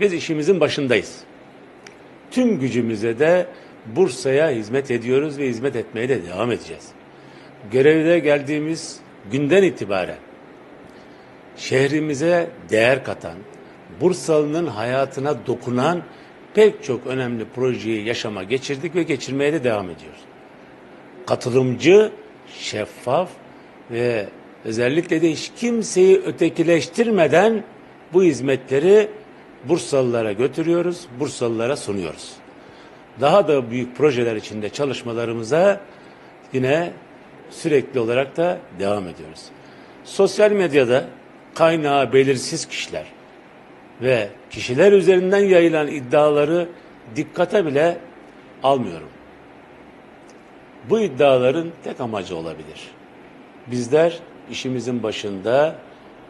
biz işimizin başındayız. Tüm gücümüze de Bursa'ya hizmet ediyoruz ve hizmet etmeye de devam edeceğiz. Görevde geldiğimiz günden itibaren şehrimize değer katan, Bursalı'nın hayatına dokunan pek çok önemli projeyi yaşama geçirdik ve geçirmeye de devam ediyoruz. Katılımcı, şeffaf ve özellikle de hiç kimseyi ötekileştirmeden bu hizmetleri Bursalılara götürüyoruz, Bursalılara sunuyoruz. Daha da büyük projeler içinde çalışmalarımıza yine sürekli olarak da devam ediyoruz. Sosyal medyada kaynağı belirsiz kişiler ve kişiler üzerinden yayılan iddiaları dikkate bile almıyorum. Bu iddiaların tek amacı olabilir. Bizler işimizin başında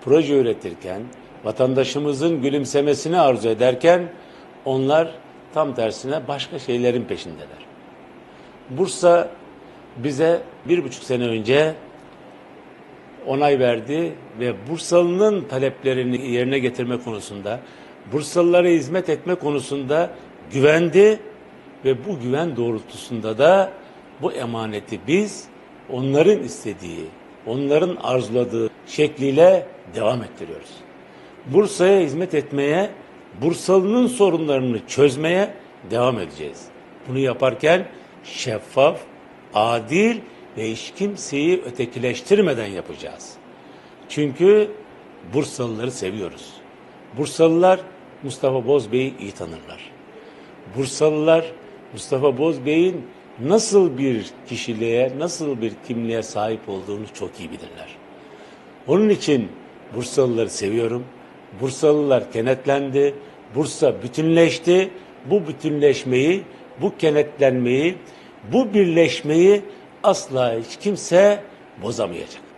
proje üretirken, vatandaşımızın gülümsemesini arzu ederken onlar tam tersine başka şeylerin peşindeler. Bursa bize bir buçuk sene önce onay verdi ve Bursalı'nın taleplerini yerine getirme konusunda, Bursalılara hizmet etme konusunda güvendi ve bu güven doğrultusunda da bu emaneti biz onların istediği, onların arzuladığı şekliyle devam ettiriyoruz. Bursa'ya hizmet etmeye, Bursalı'nın sorunlarını çözmeye devam edeceğiz. Bunu yaparken şeffaf, adil ve hiç kimseyi ötekileştirmeden yapacağız. Çünkü Bursalıları seviyoruz. Bursalılar Mustafa Bozbey'i iyi tanırlar. Bursalılar Mustafa Bozbey'in nasıl bir kişiliğe, nasıl bir kimliğe sahip olduğunu çok iyi bilirler. Onun için Bursalıları seviyorum. Bursalılar kenetlendi. Bursa bütünleşti. Bu bütünleşmeyi, bu kenetlenmeyi, bu birleşmeyi asla hiç kimse bozamayacak.